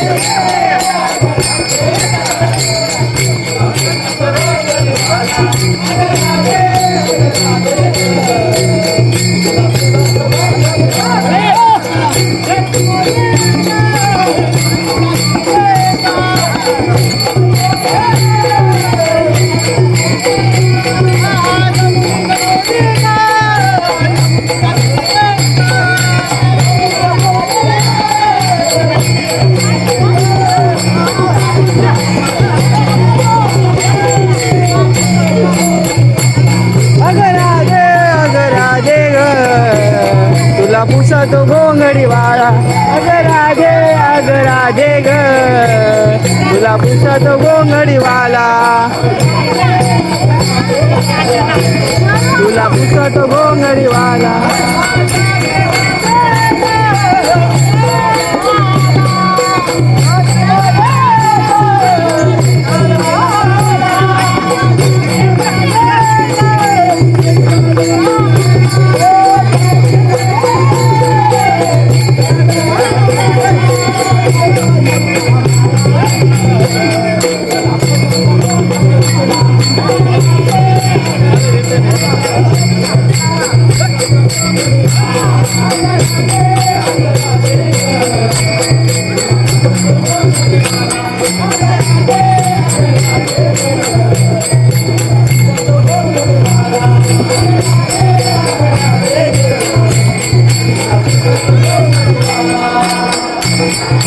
अगं तुला पुसतो घोंगडी वाळा. अगं राधे अगं राधे ग. तुला पुसतो घोंगडी वाला तुला पुसतो घोंगडी वाला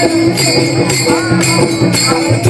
Thank you.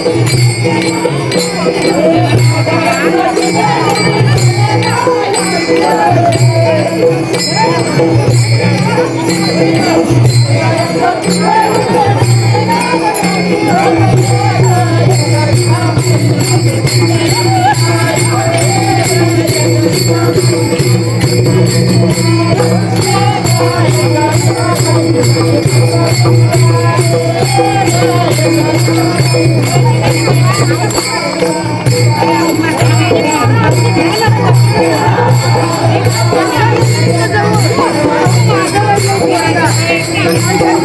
Thank you.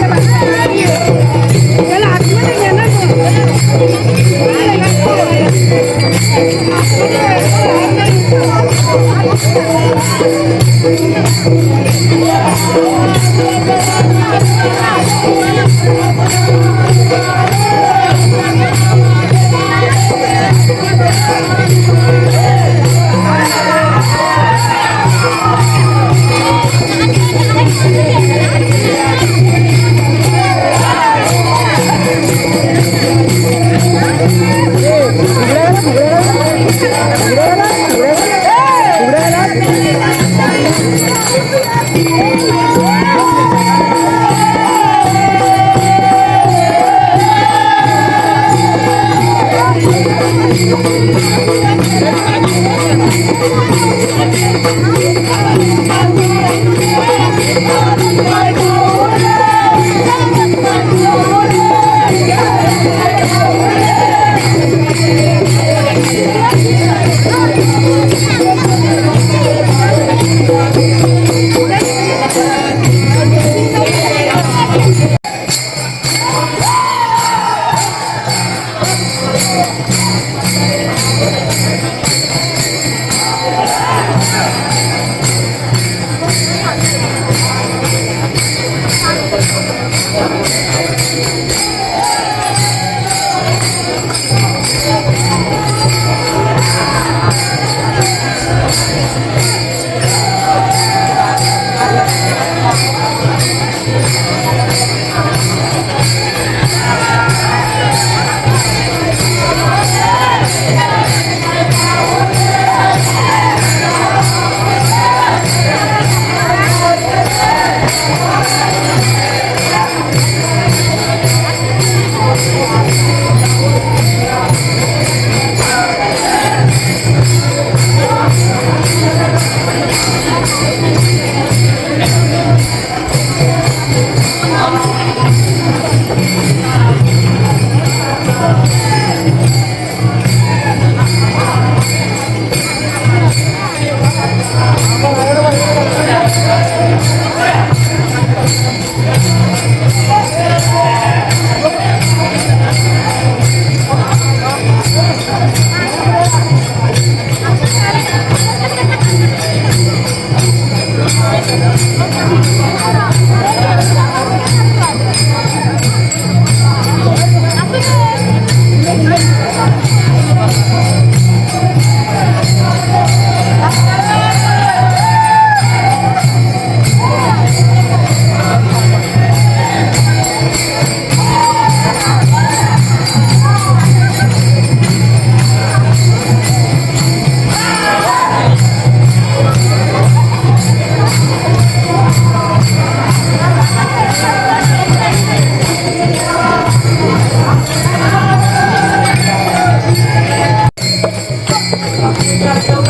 वरून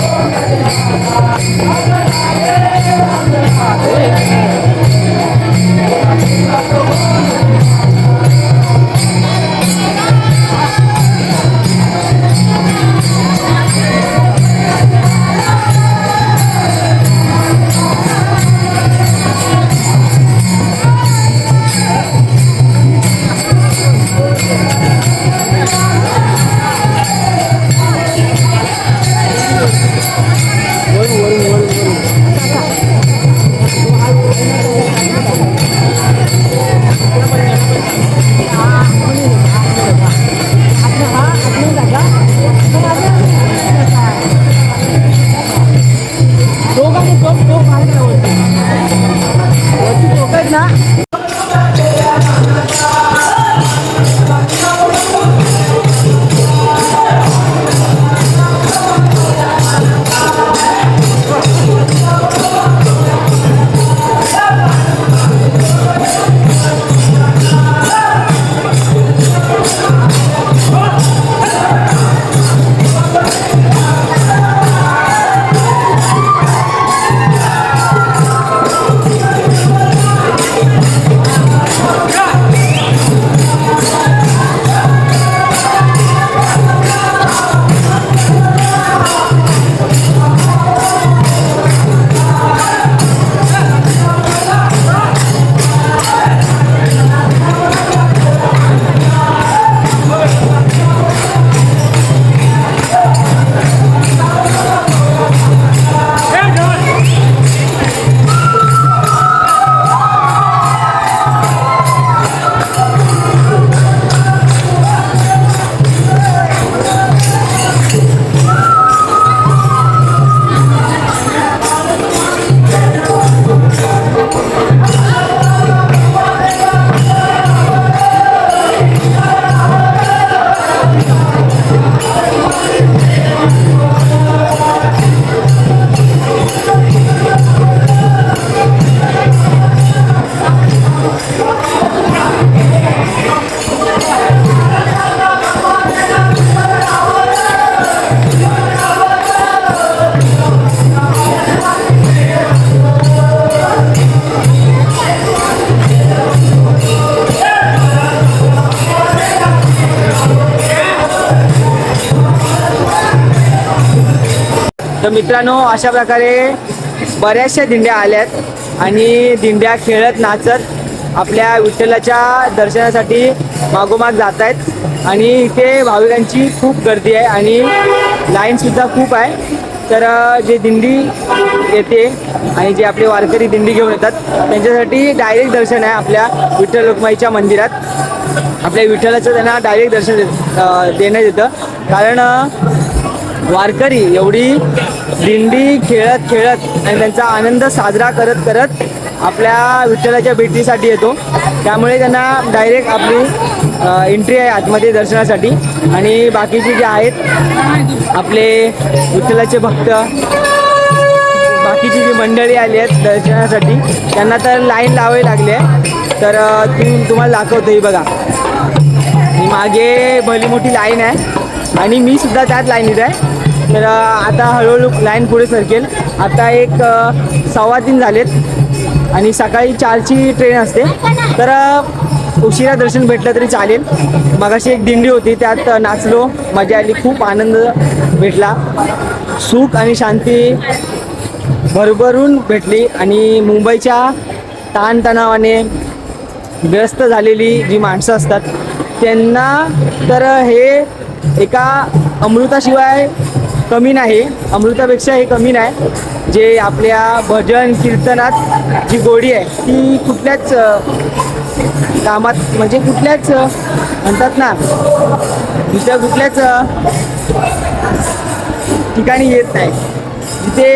वरून मित्रांनो अशा प्रकारे बऱ्याचशा दिंड्या आल्यात आणि दिंड्या खेळत नाचत आपल्या विठ्ठलाच्या दर्शनासाठी मागोमाग जात आहेत आणि इथे भाविकांची खूप गर्दी आहे आणि लाईनसुद्धा खूप आहे. तर जे दिंडी येते आणि जे आपले वारकरी दिंडी घेऊन येतात त्यांच्यासाठी डायरेक्ट दर्शन आहे आपल्या विठ्ठल लोकमाईच्या मंदिरात. आपल्या विठ्ठलाचं त्यांना डायरेक्ट दर्शन देण्यात येतं. कारण वारकरी एवढी दिंडी खेळत खेळत आणि त्यांचा आनंद साजरा करत करत आपल्या विठ्ठलाच्या भेटीसाठी येतो. त्यामुळे त्यांना डायरेक्ट आपली एंट्री आहे आतमध्ये दर्शनासाठी. आणि बाकीचे जे आहेत आपले विठ्ठलाचे भक्त बाकीची जी मंडळी आली आहेत दर्शनासाठी त्यांना तर लाईन लावावी लागली आहे. तर ती तुम्हाला दाखवतो ही बघा. मागे भली मोठी लाईन आहे. आणि मी सुद्धा त्याच लाईनीत आहे. तर आता हळूहळू लाईन पुढे सरकेल. आता एक सव्वा तीन झालेत. आणि सकाळी चारची ट्रेन असते. तर उशिरा दर्शन भेटलं तरी चालेल. मगाशी एक दिंडी होती त्यात नाचलो. मजा आली खूप आनंद भेटला. सुख आणि शांती भरभरून भेटली. आणि मुंबईच्या ताणतणावाने व्यस्त झालेली जी माणसं असतात त्यांना तर हे एका अमृताशिवाय कमी नाही अमृतापेक्षा हे कमी नाही. जे आपल्या भजन कीर्तनात जी गोडी आहे ती कुठल्याच कामात म्हणजे कुठल्याच म्हणतात ना दुसऱ्या कुठल्याच ठिकाणी येत नाही. जिथे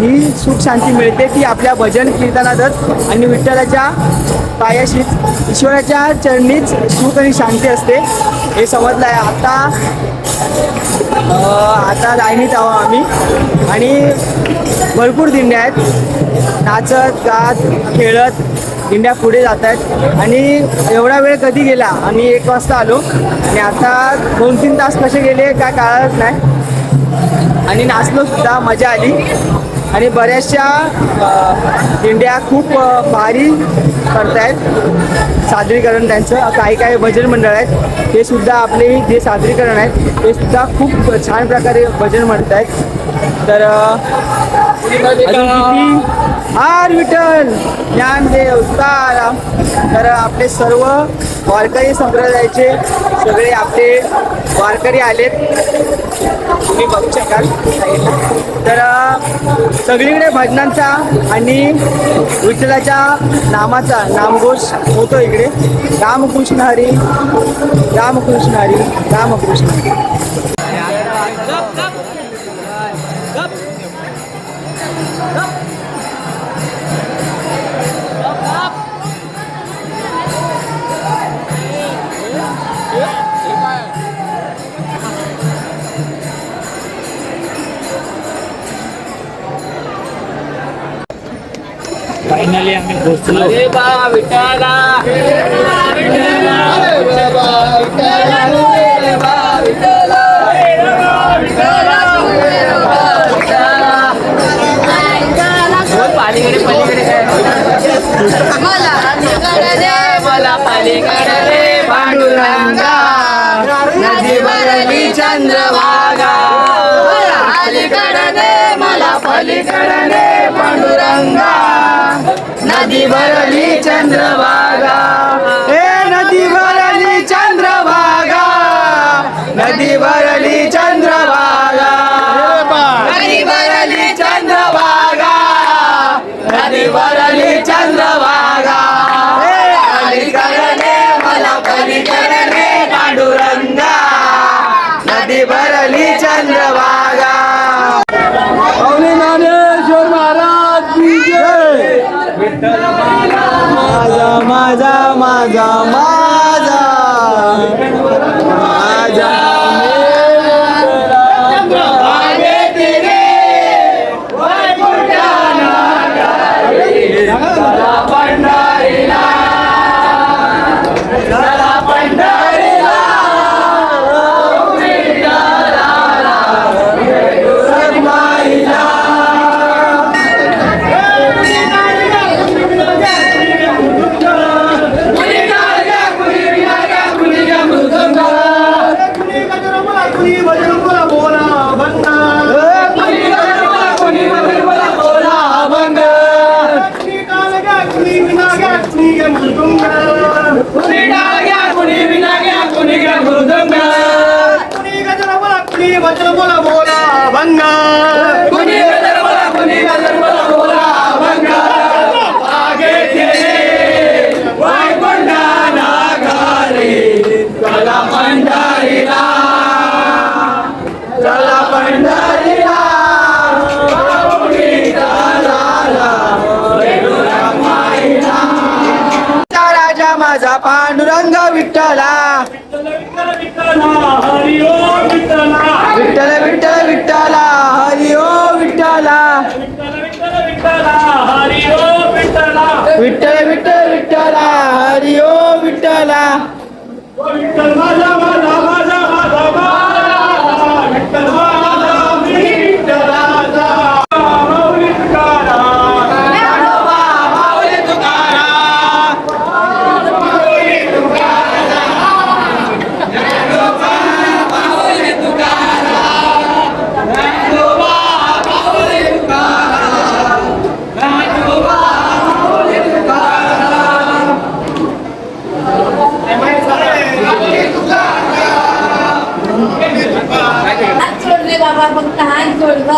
ही सुख शांती मिळते ती आपल्या भजन कीर्तनातच आणि विठ्ठलाच्या पायाशीच ईश्वराच्या चरणीच सुख आणि शांती असते. हे समजलं आहे आता आता लाईनीत आहो आम्ही. आणि भरपूर दिंड्या आहेत. नाचत गात खेळत दिंड्या पुढे जात आहेत. आणि एवढा वेळ कधी गेला? आम्ही एक वाजता आलो. आणि आता दोन तीन तास कसे गेले काय कळालंच नाही. आणि नाचलो सुद्धा मजा आली. आणि बऱ्याचशा इंडिया खूप भारी भारी करतायत. सादरीकरण त्यांचं. काही काही भजन मंडळ आहेत. ते सुद्धा आपले जे सादरीकरण आहेत ते सुद्धा खूप छान प्रकारे भजन म्हणत आहेत तर हार विठ्ठल ज्ञानदेव तुकाराम. तर आपले सर्व वारकरी संप्रदायाचे सगळे आपले वारकरी आलेत. तुम्ही बघू शकाल. तर सगळीकडे भजनांचा आणि विठ्ठलाच्या नामाचा नामघोष होतो इकडे. रामकृष्ण हरी रामकृष्ण हरी रामकृष्ण हरी. अरे बा विठ्ठला. पालीकडे पलीकडे काय? मला मला पलीकडे रे पांडुरंगा. नदी भरली चंद्रभागा. अलीकडे मला पलीकडे पांडुरंगा. भरली चंद्रभागा माझा माझा माझा. ಪಾಂಡುರಂಗ ವಿಠಲ ವಿಠಲ ವಿಠಲ ವಿಠಲ ಹರಿಯೋ ವಿಠಲ ವಿಠಲ ವಿಠಲ ವಿಠಲ ಹರಿಯೋ